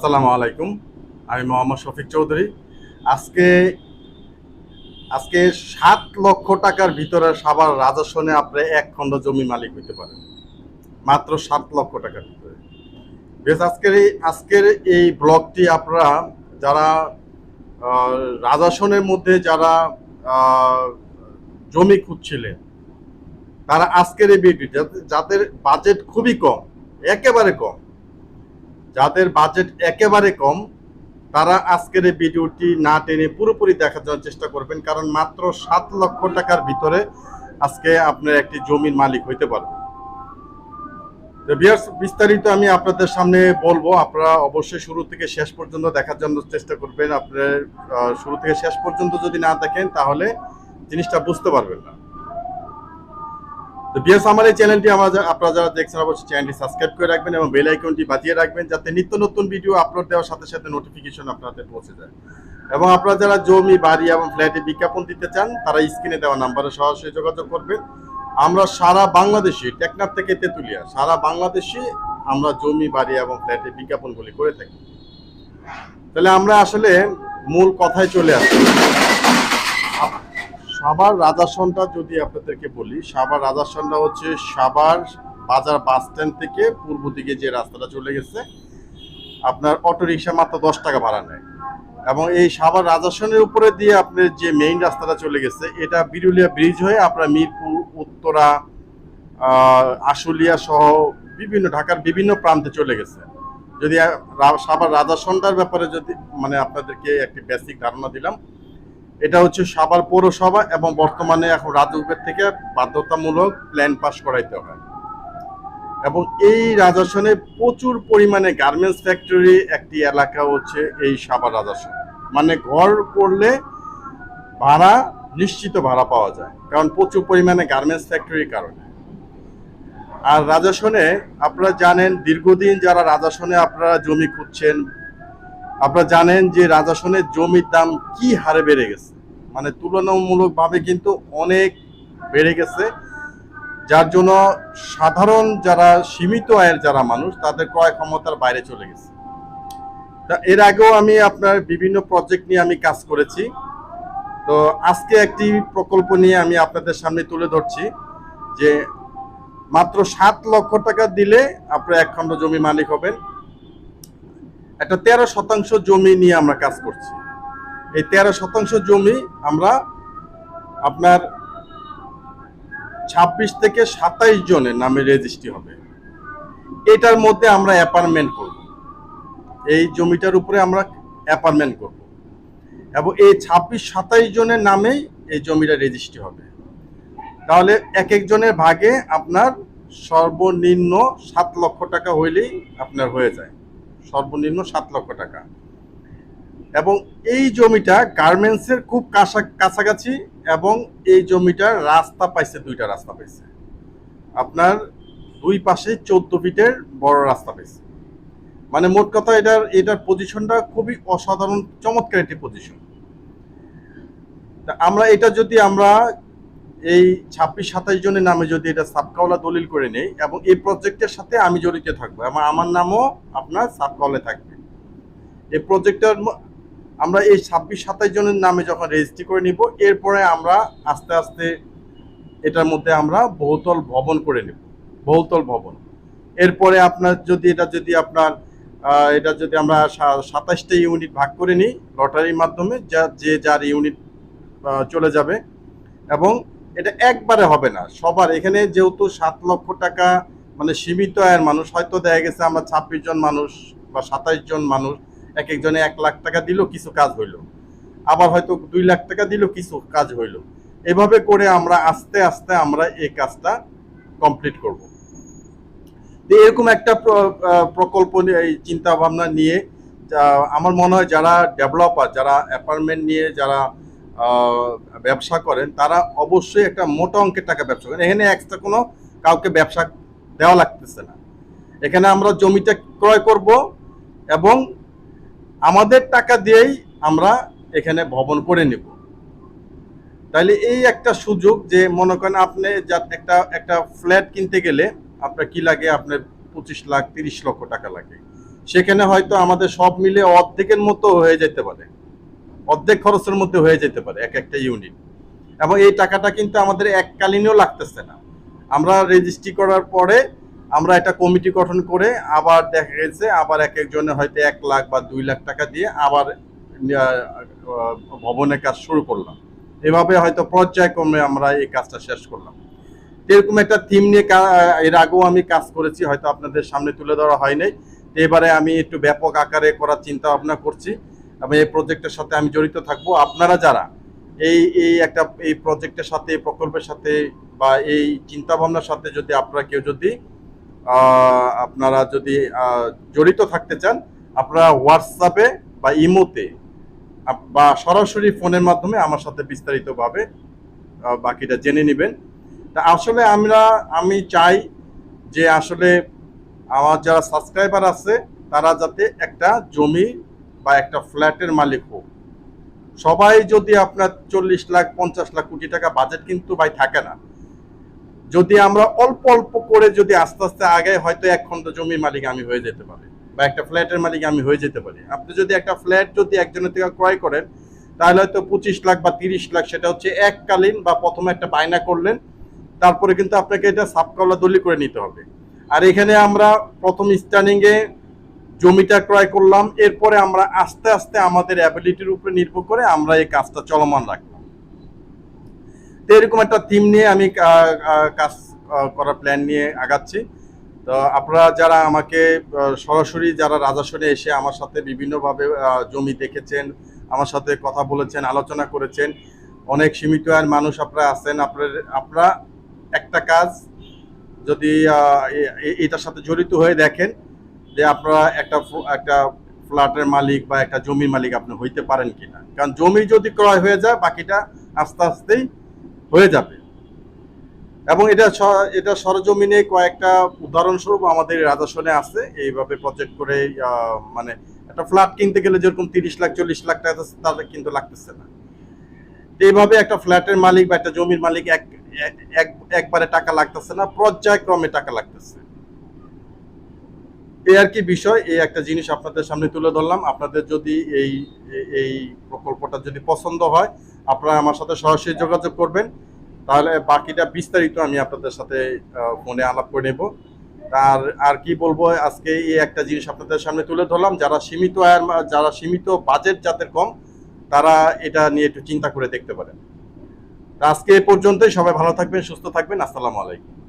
আসসালামু আলাইকুম। আমি মোহাম্মদ শফিক চৌধুরী। আজকে আজকে সাত লক্ষ টাকার ভিতরে সাবার রাজস্বনে আপনি এক খণ্ড জমি মালিক হইতে পারেন। মাত্র সাত লক্ষ টাকার ভিতরে। বেশ আজকের এই আজকের এই ব্লগটি আপনারা যারা আহ, রাজস্বনের মধ্যে যারা জমি খুঁজছিলেন তারা আজকের এই ভিডিও যাদের বাজেট খুবই কম একেবারে কম যাদের বাজেট একেবারে কম, তারা আজকের এই ভিডিওটি না টেনে পুরোপুরি দেখার জন্য চেষ্টা করবেন, কারণ মাত্র সাত লক্ষ টাকার ভিতরে আজকে আপনার একটি জমির মালিক হইতে বিয়ার্স বিস্তারিত আমি আপনাদের সামনে বলব, আপনারা অবশ্যই শুরু থেকে শেষ পর্যন্ত দেখার জন্য চেষ্টা করবেন, আপনার শুরু থেকে শেষ পর্যন্ত যদি না দেখেন, তাহলে জিনিসটা বুঝতে পারবেন না। তো বিএস আমার এই চ্যানেলটি আমার আপনারা যারা দেখছেন, অবশ্যই চ্যানেলটি সাবস্ক্রাইব করে রাখবেন এবং বেল আইকনটি বাজিয়ে রাখবেন যাতে নিত্য নতুন ভিডিও আপলোড দেওয়ার সাথে সাথে নোটিফিকেশন আপনাদের পৌঁছে যায়। এবং আপনারা যারা জমি, বাড়ি এবং ফ্ল্যাটে বিজ্ঞাপন দিতে চান, তারা স্ক্রিনে দেওয়া নাম্বারে সরাসরি যোগাযোগ করবেন। আমরা সারা বাংলাদেশে, টেকনাফ থেকে তেতুলিয়া, সারা বাংলাদেশে আমরা জমি, বাড়ি এবং ফ্ল্যাটে বিজ্ঞাপনগুলি করে থাকি। তাহলে আমরা আসলে মূল কথায় চলে আসি। সাভার রাজাসনটা যদি আপনাদেরকে বলি, সাভার রাজাসনটা হচ্ছে সাভার বাজার বাস স্ট্যান্ড থেকে পূর্ব দিকে যে রাস্তাটা চলে গেছে, আপনার অটো রিক্সা মাত্র দশ টাকা ভাড়া নেয়। এবং এই সাভার রাজাসনের উপরে দিয়ে আপনার যে মেইন রাস্তাটা চলে গেছে, এটা বিরুলিয়া ব্রিজ হয়ে আপনার মিরপুর, উত্তরা আশুলিয়া সহ বিভিন্ন ঢাকার বিভিন্ন প্রান্তে চলে গেছে। যদি রা- সাভার রাজাসনটার ব্যাপারে যদি মানে আপনাদেরকে একটি বেসিক ধারণা দিলাম এটা হচ্ছে সাভার পৌরসভা এবং বর্তমানে এখন রাজউকের থেকে বাধ্যতামূলক প্ল্যান পাস করাইতে হয়। এবং এই রাজাসনে প্রচুর পরিমাণে গার্মেন্টস ফ্যাক্টরি একটি এলাকা হচ্ছে এই সাভার রাজাসন। মানে ঘর করলে ভাড়া, নিশ্চিত ভাড়া পাওয়া যায়, কারণ প্রচুর পরিমাণে গার্মেন্টস ফ্যাক্টরির কারণে। আর রাজাসনে আপনারা জানেন, দীর্ঘদিন যারা রাজাসনে আপনারা জমি খুঁজছেন আপনারা জানেন যে রাজাসনের জমির দাম কি হারে বেড়ে গেছে? মানে তুলনামূলকভাবে কিন্তু অনেক বেড়ে গেছে। যার জন্য সাধারণ যারা, সীমিত আয়ের যারা মানুষ, তাদের ক্রয় ক্ষমতার বাইরে চলে গেছে। তা এর আগেও আমি আপনার বিভিন্ন প্রজেক্ট নিয়ে আমি কাজ করেছি। তো আজকে একটি প্রকল্প নিয়ে আমি আপনাদের সামনে তুলে ধরছি যে মাত্র সাত লক্ষ টাকা দিলে আপনার এক খণ্ড জমি মালিক হবেন। একটা তেরো শতাংশ জমি নিয়ে আমরা কাজ করছি। এই তেরো শতাংশ জমি আমরা আপনার ছাব্বিশ থেকে সাতাইশ জনের নামে রেজিস্ট্রি হবে। এটার মধ্যে আমরা অ্যাপার্টমেন্ট করব। এই জমিটার উপরে আমরা অ্যাপার্টমেন্ট করব। এবং এই ছাব্বিশ, সাতাইশ জনের নামেই এই জমিটা রেজিস্ট্রি হবে। তাহলে এক একজনের ভাগে আপনার সর্বনিম্ন সাত লক্ষ টাকা হইলেই আপনার হয়ে যায়। সর্বনিম্ন সাত লক্ষ টাকা। এবং এই জমিটা গার্মেন্টসের খুব কাছা কাছাকাছি এবং এই জমিটার রাস্তা পাইছে, দুইটা রাস্তা পাইছে। আপনার দুই পাশে চোদ্দ ফিটের বড় রাস্তা পাইছে। মানে মোট কথা এটার এটার পজিশনটা খুবই অসাধারণ, চমৎকার একটি পজিশন আমরা এটা যদি আমরা এই ছাব্বিশ সাতাইশ জনের নামে যদি এটা সাবকাওলা দলিল করে নেই এবং এই প্রজেক্টের সাথে আমি জড়িত থাকব এবং আমার নামও আপনার সাবকাওয়ালে থাকবে। এই প্রজেক্টের আমরা এই ছাব্বিশ সাতাইশ জনের নামে যখন রেজিস্ট্রি করে নিব, এরপরে আমরা আস্তে আস্তে এটার মধ্যে আমরা বহুতল ভবন করে নেব। বহুতল ভবন। এরপরে আপনার যদি এটা যদি আপনার এটা যদি আমরা সাতাশটা ইউনিট ভাগ করে নিই লটারির মাধ্যমে যা, যে যার ইউনিট চলে যাবে এবং এটা একবারে হবে না। সবার এখানে যেহেতু সাত লক্ষ টাকা মানে সীমিত আয়ের মানুষ, হয়তো দেখা গেছে আমরা ছাব্বিশ জন মানুষ বা সাতাইশ জন মানুষ এক একজনে এক লাখ টাকা দিল কিছু কাজ হইল। আবার হয়তো দুই লাখ টাকা দিল কিছু কাজ হইল। এভাবে করে আমরা আস্তে আস্তে আমরা এই কাজটা কমপ্লিট করব। এরকম একটা প্র- প্রকল্প এই চিন্তা ভাবনা নিয়ে আমার মনে হয় যারা ডেভেলপার যারা অ্যাপার্টমেন্ট নিয়ে, যারা ব্যবসা করেন, তারা অবশ্যই একটা মোটা অঙ্কের টাকা ব্যবসা করেন। এখানে এক্সট্রা কোনো কাউকে ব্যবসা দেওয়া লাগতেছে না। এখানে আমরা জমিটা ক্রয় করব এবং আমাদের টাকা দিয়েই আমরা এখানে ভবন করে নেব। তাহলে এই একটা সুযোগ যে মনে করেন আপনি একটা একটা ফ্ল্যাট কিনতে গেলে আপনার কি লাগে? আপনার পঁচিশ লাখ, তিরিশ লক্ষ টাকা লাগে। সেখানে হয়তো আমাদের সব মিলে অর্ধেকের মতো হয়ে যেতে পারে। অর্ধেক খরচের মধ্যে হয়ে যেতে পারে এক একটা ইউনিট এবং এই টাকাটা কিন্তু আমাদের এককালীনও লাগতেছে না। আমরা রেজিস্ট্রি করার পরে আমরা একটা কমিটি গঠন করে আবার দেখা গেছে, আবার এক একজনে হয়তো এক লাখ বা দুই লাখ টাকা দিয়ে আবার ভবনের কাজ শুরু করলাম। এভাবে হয়তো পর্যায়ক্রমে আমরা এই কাজটা শেষ করলাম। এরকম একটা থিম নিয়ে এর আগেও আমি কাজ করেছি, হয়তো আপনাদের সামনে তুলে ধরা হয় নাই। এবারে আমি একটু ব্যাপক আকারে করার চিন্তা ভাবনা করছি। এবং এই প্রজেক্টের সাথে আমি জড়িত থাকব। আপনারা যারা এই এই একটা, এই প্রজেক্টের সাথে, এই প্রকল্পের সাথে বা এই চিন্তা ভাবনার সাথে যদি আপনারা কেউ যদি আপনারা যদি জড়িত থাকতে চান, আপনারা হোয়াটসঅ্যাপে বা ইমোতে বা সরাসরি ফোনের মাধ্যমে আমার সাথে বিস্তারিতভাবে বাকিটা জেনে নেবেন। তা আসলে আমরা, আমি চাই যে আসলে আমার যারা সাবস্ক্রাইবার আছে, তারা যাতে একটা জমি বা একটা ফ্ল্যাটের মালিক হোক, সবাই যদি আপনার চল্লিশ লাখ, পঞ্চাশ লাখ কোটি টাকা বাজেট কিন্তু ভাই থাকে না। যদি আমরা অল্প অল্প করে যদি আস্তে আস্তে আগে হয়তো এক খন্ড জমির মালিক আমি হয়ে যেতে পারি বা একটা ফ্ল্যাটের মালিক আমি হয়ে যেতে পারি। আপনি যদি একটা ফ্ল্যাট যদি একজনের থেকে ক্রয় করেন, তাহলে হয়তো পঁচিশ লাখ বা তিরিশ লাখ সেটা হচ্ছে এককালীন বা প্রথমে একটা বায়না করলেন, তারপরে কিন্তু আপনাকে এটা সাবকলা দলি করে নিতে হবে। আর এখানে আমরা প্রথম স্টার্নিং এ জমিটা ক্রয় করলাম, এরপরে আমরা আস্তে আস্তে আমাদের অ্যাবিলিটির উপরে নির্ভর করে আমরা এই কাজটা চলমান রাখলাম। তো এরকম একটা থিম নিয়ে আমি কাজ করার প্ল্যান নিয়ে আগাচ্ছি। তো আপনারা যারা আমাকে সরাসরি যারা রাজাসনে এসে আমার সাথে বিভিন্নভাবে জমি দেখেছেন, আমার সাথে কথা বলেছেন, আলোচনা করেছেন, অনেক সীমিত আয়ের মানুষ আপনারা আছেন, আপনার, আপনারা একটা কাজ যদি এটার সাথে জড়িত হয়ে দেখেন যে আপনারা একটা একটা ফ্ল্যাটের মালিক বা একটা জমির মালিক আপনি হইতে পারেন কিনা। কারণ জমি যদি ক্রয় হয়ে যায়, বাকিটা আস্তে আস্তেই হয়ে যাবে। এবং এটা এটা সরজমিনে কয়েকটা উদাহরণস্বরূপ আমাদের রাজাসনে আছে। এইভাবে প্রজেক্ট করে মানে একটা ফ্ল্যাট কিনতে গেলে যেরকম তিরিশ লাখ, চল্লিশ লাখ টাকা তাদের কিন্তু লাগতেছে না। এইভাবে একটা ফ্ল্যাটের মালিক বা একটা জমির মালিক এক- একবারে টাকা লাগতেছে না, পর্যায়ক্রমে টাকা লাগতেছে। এই আর কি বিষয়, এই একটা জিনিস আপনাদের সামনে তুলে ধরলাম। আপনাদের যদি এই, এই- প্রকল্পটা যদি পছন্দ হয়, আপনারা আমার সাথে সরাসরি যোগাযোগ করবেন। তাহলে বাকিটা বিস্তারিত আমি আপনাদের সাথে ফোনে আলাপ করে নেব। আর আর কি বলব, আজকে এই একটা জিনিস আপনাদের সামনে তুলে ধরলাম। যারা সীমিত আয়ের যারা সীমিত বাজেট যাদের কম, তারা এটা নিয়ে একটু চিন্তা করে দেখতে পারেন। আজকে এ পর্যন্তই। সবাই ভালো থাকবেন, সুস্থ থাকবেন। আসসালামু আলাইকুম।